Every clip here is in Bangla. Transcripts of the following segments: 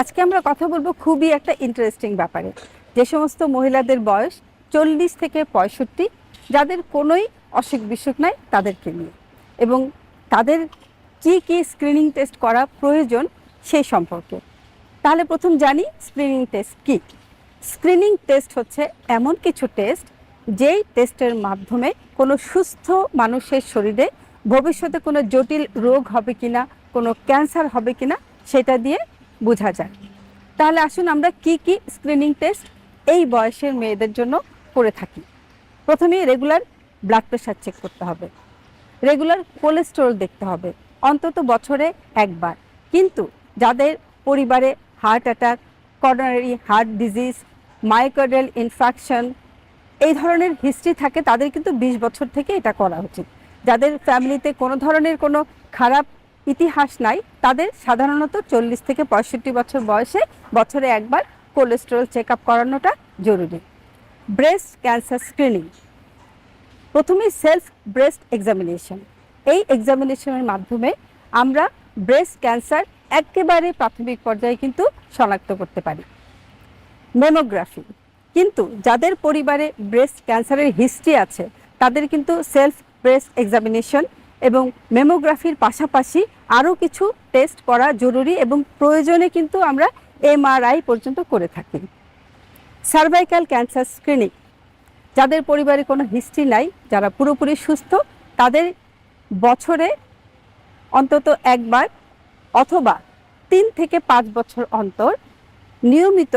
আজকে আমরা কথা বলব খুবই একটা ইন্টারেস্টিং ব্যাপারে। যে সমস্ত মহিলাদের বয়স চল্লিশ থেকে পঁয়ষট্টি, যাদের কোনোই অসুখ বিসুখ নাই তাদেরকে নিয়ে। এবং তাদের কি কি স্ক্রিনিং টেস্ট করা প্রয়োজন সেই সম্পর্কে। তাহলে প্রথম জানি স্ক্রিনিং টেস্ট কি? স্ক্রিনিং টেস্ট হচ্ছে এমন কিছু টেস্ট যেই টেস্টের মাধ্যমে কোনো সুস্থ মানুষের শরীরে ভবিষ্যতে কোনো জটিল রোগ হবে কিনা, কোনো ক্যান্সার হবে কিনা, সেটা দিয়ে বোঝা যায়। তাহলে আসুন আমরা কি কি স্ক্রিনিং টেস্ট এই বয়সের মেয়েদের জন্য করে থাকি। প্রথমে রেগুলার ব্লাড প্রেশার চেক করতে হবে। রেগুলার কোলেস্টেরল দেখতে হবে, অন্তত বছরে একবার। কিন্তু যাদের পরিবারে heart attack coronary heart disease myocardial infection এই ধরনের হিস্ট্রি থাকে, তাদের কিন্তু বিশ বছর থেকে এটা করা উচিত। যাদের ফ্যামিলিতে কোনো ধরনের কোনো খারাপ ইতিহাস নাই, তাদের সাধারণত চল্লিশ থেকে পঁয়ষট্টি বছর বয়সে বছরে একবার কোলেস্টেরল চেক আপ করানোটা জরুরি। ব্রেস্ট ক্যান্সার স্ক্রিনিং প্রথমেই সেলফ ব্রেস্ট এক্সামিনেশন এই এক্সামিনেশনের মাধ্যমে আমরা ব্রেস্ট ক্যান্সার একেবারে প্রাথমিক পর্যায়ে কিন্তু শনাক্ত করতে পারি। মেমোগ্রাফি কিন্তু যাদের পরিবারে ব্রেস্ট ক্যান্সারের হিস্ট্রি আছে, তাদের কিন্তু সেলফ ব্রেস্ট এক্সামিনেশন এবং মেমোগ্রাফির পাশাপাশি আরও কিছু টেস্ট করা জরুরি এবং প্রয়োজনে কিন্তু আমরা এমআরআই পর্যন্ত করে থাকি। সার্ভাইকাল ক্যান্সার স্ক্রিনিং যাদের পরিবারে কোনো হিস্ট্রি নাই, যারা পুরোপুরি সুস্থ, তাদের বছরে অন্তত একবার অথবা তিন থেকে পাঁচ বছর অন্তর নিয়মিত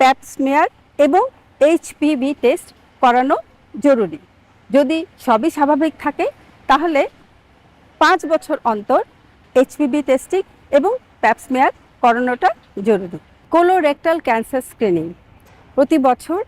প্যাপসমেয়ার এবং এইচপিভি টেস্ট করানো জরুরি। যদি সবই স্বাভাবিক থাকে, তাহলে পাঁচ বছর অন্তর এইচপিভি টেস্টিং এবং প্যাপসমেয়ার করানোটা জরুরি। কোলোরেক্টাল ক্যান্সার স্ক্রিনিং প্রতি বছর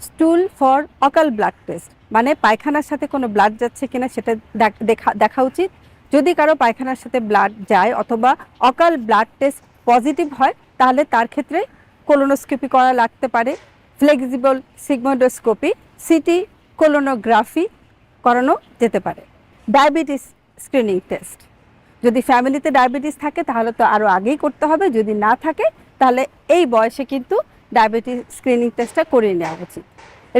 stool for occult blood test মানে পায়খানার সাথে কোনো ব্লাড যাচ্ছে কিনা সেটা দেখ- দেখা উচিত। যদি কারও পায়খানার সাথে ব্লাড যায় অথবা অকাল ব্লাড টেস্ট পজিটিভ হয়, তাহলে তার ক্ষেত্রে কোলোনোস্কোপি করা লাগতে পারে। ফ্লেক্সিবল সিগমোডোস্কোপি সিটি কোলোনোগ্রাফি করানো যেতে পারে। ডায়াবেটিস স্ক্রিনিং টেস্ট যদি ফ্যামিলিতে ডায়াবেটিস থাকে, তাহলে তো আরও আগেই করতে হবে। যদি না থাকে, তাহলে এই বয়সে কিন্তু ডায়াবেটিস স্ক্রিনিং টেস্টটা করে নেওয়া উচিত।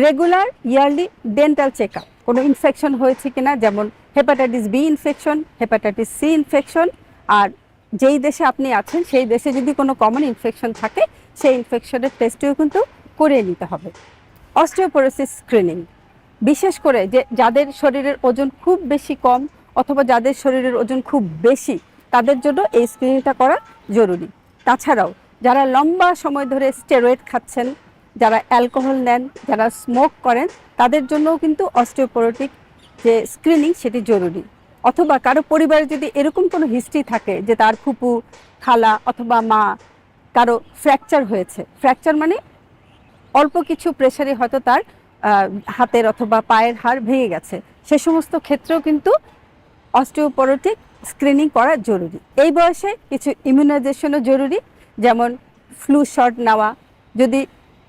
Regular yearly dental check up কোনো ইনফেকশন হয়েছে কিনা, যেমন hepatitis B infection hepatitis C infection আর যেই দেশে আপনি আছেন, সেই দেশে যদি কোনো কমন ইনফেকশন থাকে, সেই ইনফেকশনের টেস্টটিও কিন্তু করে নিতে হবে। অস্টিওপোরোসিস স্ক্রিনিং বিশেষ করে যে যাদের শরীরের ওজন খুব বেশি কম অথবা যাদের শরীরের ওজন খুব বেশি, তাদের জন্য এই স্ক্রিনিংটা করা জরুরি। তাছাড়াও, যারা লম্বা সময় ধরে স্টেরয়েড খাচ্ছেন, যারা অ্যালকোহল নেন, যারা স্মোক করেন, তাদের জন্যও কিন্তু অস্টিওপোরোটিক যে স্ক্রিনিং সেটি জরুরি। অথবা কারও পরিবারে যদি এরকম কোনো হিস্ট্রি থাকে যে তার ফুপু, খালা অথবা মা কারও ফ্র্যাকচার হয়েছে ফ্র্যাকচার মানে অল্প কিছু প্রেশারে হয়তো তার হাতের অথবা পায়ের হাড় ভেঙে গেছে। সে সমস্ত ক্ষেত্রেও কিন্তু অস্টিওপোরোটিক স্ক্রিনিং করা জরুরি। এই বয়সে কিছু ইমিউনাইজেশনও জরুরি, যেমন ফ্লু শট নেওয়া। যদি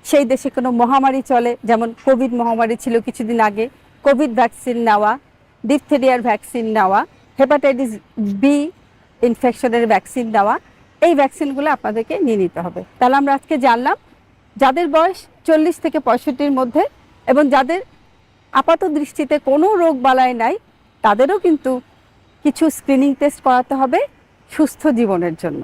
সেই দেশে কোনো মহামারী চলে, যেমন কোভিড মহামারী ছিল কিছুদিন আগে, কোভিড ভ্যাকসিন নেওয়া, ডিপথেরিয়ার ভ্যাকসিন নেওয়া, হেপাটাইটিস বি ইনফেকশনের ভ্যাকসিন দেওয়া এই ভ্যাকসিনগুলো আপনাদেরকে নিয়ে নিতে হবে। তাহলে আমরা আজকে জানলাম, যাদের বয়স চল্লিশ থেকে পঁয়ষট্টির মধ্যে এবং যাদের আপাত দৃষ্টিতে কোনো রোগ বালাই নাই, তাদেরও কিন্তু কিছু স্ক্রিনিং টেস্ট করাতে হবে সুস্থ জীবনের জন্য।